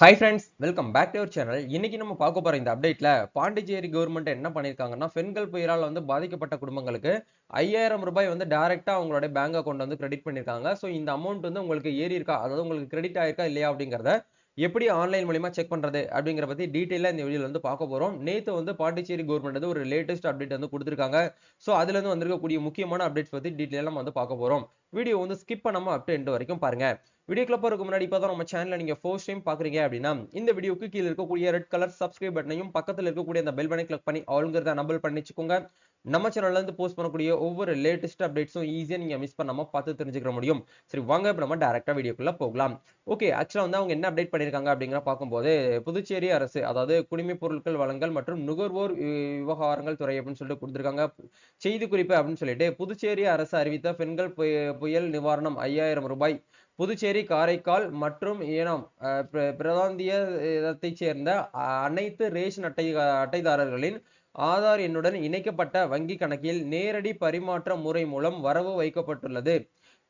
Hi friends welcome back to your channel இன்னைக்கு நம்ம பார்க்க போகிற இந்த அப்டேட்ல பாண்டிச்சேரி கவர்மெண்ட் என்ன பண்ணிருக்காங்கன்னா பெண்கள் புயலால் வந்து பாதிக்கப்பட்ட குடும்பங்களுக்கு ஐயாயிரம் ரூபாய் வந்து டேரெக்டாக அவங்களுடைய பேங்க் அக்கௌண்ட் வந்து கிரெடிட் பண்ணிருக்காங்க. ஸோ இந்த அமௌண்ட் வந்து உங்களுக்கு ஏறி இருக்கா? அதாவது உங்களுக்கு கிரெடிட் ஆயிருக்கா? இல்லையா? அப்படிங்கறத எப்படி ஆன்லைன் மூலியமா செக் பண்றது அப்படிங்கிற பத்தி டீட்டெயிலா இந்த வீடியோல வந்து பார்க்க போறோம். நேத்து வந்து பாண்டிச்சேரி கவர்மெண்ட் வந்து ஒரு லேட்டஸ்ட் அப்டேட் வந்து கொடுத்துருக்காங்க. ஸோ அதுல இருந்து வந்திருக்கக்கூடிய முக்கியமான அப்டேட்ஸ் பத்தி டீட்டெயிலா நம்ம வந்து பார்க்க போறோம். வீடியோ வந்து ஸ்கிப் பண்ணாம அப் எண்ட் வரைக்கும் பாருங்க. வீடியோக்குள்ள போறதுக்கு முன்னாடி இப்போ நம்ம சேனலில் நீங்க ஃபர்ஸ்ட் டைம் பாக்குறீங்க அப்படின்னா இந்த வீடியோக்கு கீழே இருக்கக்கூடிய ரெட் கலர் சப்ஸ்கிரைப் பட்டனையும் பக்கத்துல இருக்கக்கூடிய அந்த பெல் பட்டனை கிளிக் பண்ணி ஆளுங்கிறத நம்பல் பண்ணிச்சுக்கோங்க நம்ம சேனல்ல இருந்து போஸ்ட் பண்ணக்கூடிய ஒவ்வொரு லேட்டஸ்ட் அப்டேட்ஸும் ஈஸியாக நீங்க மிஸ் பண்ணாம பார்த்து தெரிஞ்சுக்க முடியும். சரி வாங்க இப்போ நம்ம டேரக்டா வீடியோக்குள்ள போகலாம். ஓகே ஆக்சுவலா வந்து அவங்க என்ன அப்டேட் பண்ணிருக்காங்க அப்படிங்கிற பார்க்கும்போது புதுச்சேரி அரசு அதாவது குடிமைப் பொருட்கள் வழங்கல் மற்றும் நுகர்வோர் விவகாரங்கள் துறை அப்படின்னு சொல்லிட்டு கொடுத்திருக்காங்க. செய்தி குறிப்பு அப்படின்னு சொல்லிட்டு புதுச்சேரி அரசு அறிவித்த பெண்கள் புயல் நிவாரணம் ஐயாயிரம் ரூபாய். புதுச்சேரி காரைக்கால் மற்றும் ஏனாம் அஹ், பிர- சேர்ந்த அனைத்து ரேஷன் அட்டை அட்டைதாரர்களின் ஆதார் எண்ணுடன் இணைக்கப்பட்ட வங்கி கணக்கில் நேரடி பரிமாற்ற முறை மூலம் வரவு வைக்கப்பட்டுள்ளது.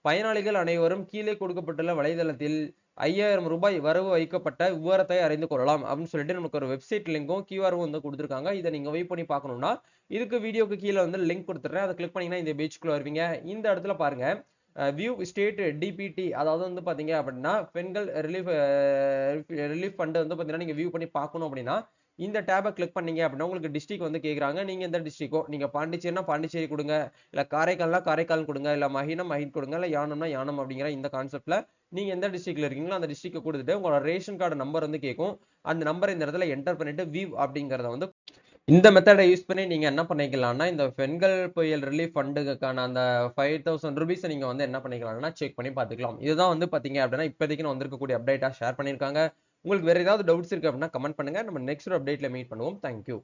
பயனாளிகள் அனைவரும் கீழே கொடுக்கப்பட்டுள்ள வலைதளத்தில் ஐயாயிரம் ரூபாய் வரவு வைக்கப்பட்ட விவரத்தை அறிந்து கொள்ளலாம் அப்படின்னு சொல்லிட்டு நமக்கு ஒரு வெப்சைட் லிங்கும் கியூஆரும் வந்து கொடுத்துருக்காங்க. இதை நீங்க வெயிட் பண்ணி பார்க்கணும்னா இதுக்கு வீடியோக்கு கீழே வந்து லிங்க் கொடுத்துட்றேன் அதை கிளிக் பண்ணீங்கன்னா இந்த பேஜ்க்குள்ள வருவீங்க. இந்த இடத்துல பாருங்க வியூ ஸ்டேட் டிபிடி அதாவது வந்து பாத்தீங்க அப்படின்னா பெண்கள் ரிலீஃப் ரிலீஃப் ஃபண்ட் வந்து பாத்தீங்கன்னா நீங்க வியூ பண்ணி பார்க்கணும் அப்படின்னா இந்த டேபை கிளிக் பண்ணீங்க அப்படின்னா உங்களுக்கு டிஸ்ட்ரிக் வந்து கேட்குறாங்க நீங்கள் எந்த டிஸ்ட்ரிக்கோ நீங்கள் பாண்டிச்சேரினா பாண்டிச்சேரி கொடுங்க. இல்லை காரைக்கால்னா காரைக்கால் கொடுங்க. இல்லை மஹினா மஹின் கொடுங்க. இல்லை யானம்னா யானம் அப்படிங்கிற இந்த கான்செப்ட்டில் நீங்கள் எந்த டிஸ்ட்ரிக்ட்ல இருக்கீங்களோ அந்த டிஸ்ட்ரிக்கை கொடுத்துட்டு உங்களோட ரேஷன் கார்டு நம்பர் வந்து கேட்கும் அந்த நம்பர் இந்த இடத்துல என்டர் பண்ணிட்டு வியூ அப்படிங்கிறத வந்து இந்த மெத்தடை யூஸ் பண்ணி நீங்கள் என்ன பண்ணிக்கலாம்னா இந்த பெண்கள் புயல் ரிலீஃப் ஃபண்டுக்கான அந்த ஃபைவ் தௌசண்ட் ருபீஸை நீங்கள் வந்து என்ன பண்ணிக்கலாம்னா செக் பண்ணி பார்த்துக்கலாம். இதுதான் வந்து பார்த்தீங்க அப்படின்னா இப்போதைக்கு நான் வந்திருக்கக்கூடிய அப்டேட்டாக ஷேர் பண்ணியிருக்காங்க. உங்களுக்கு வேற ஏதாவது டவுட்ஸ் இருக்கு அப்படின்னா கமெண்ட் பண்ணுங்க. நம்ம நெக்ஸ்ட் அப்டேட்ல மீட் பண்ணுவோம். Thank you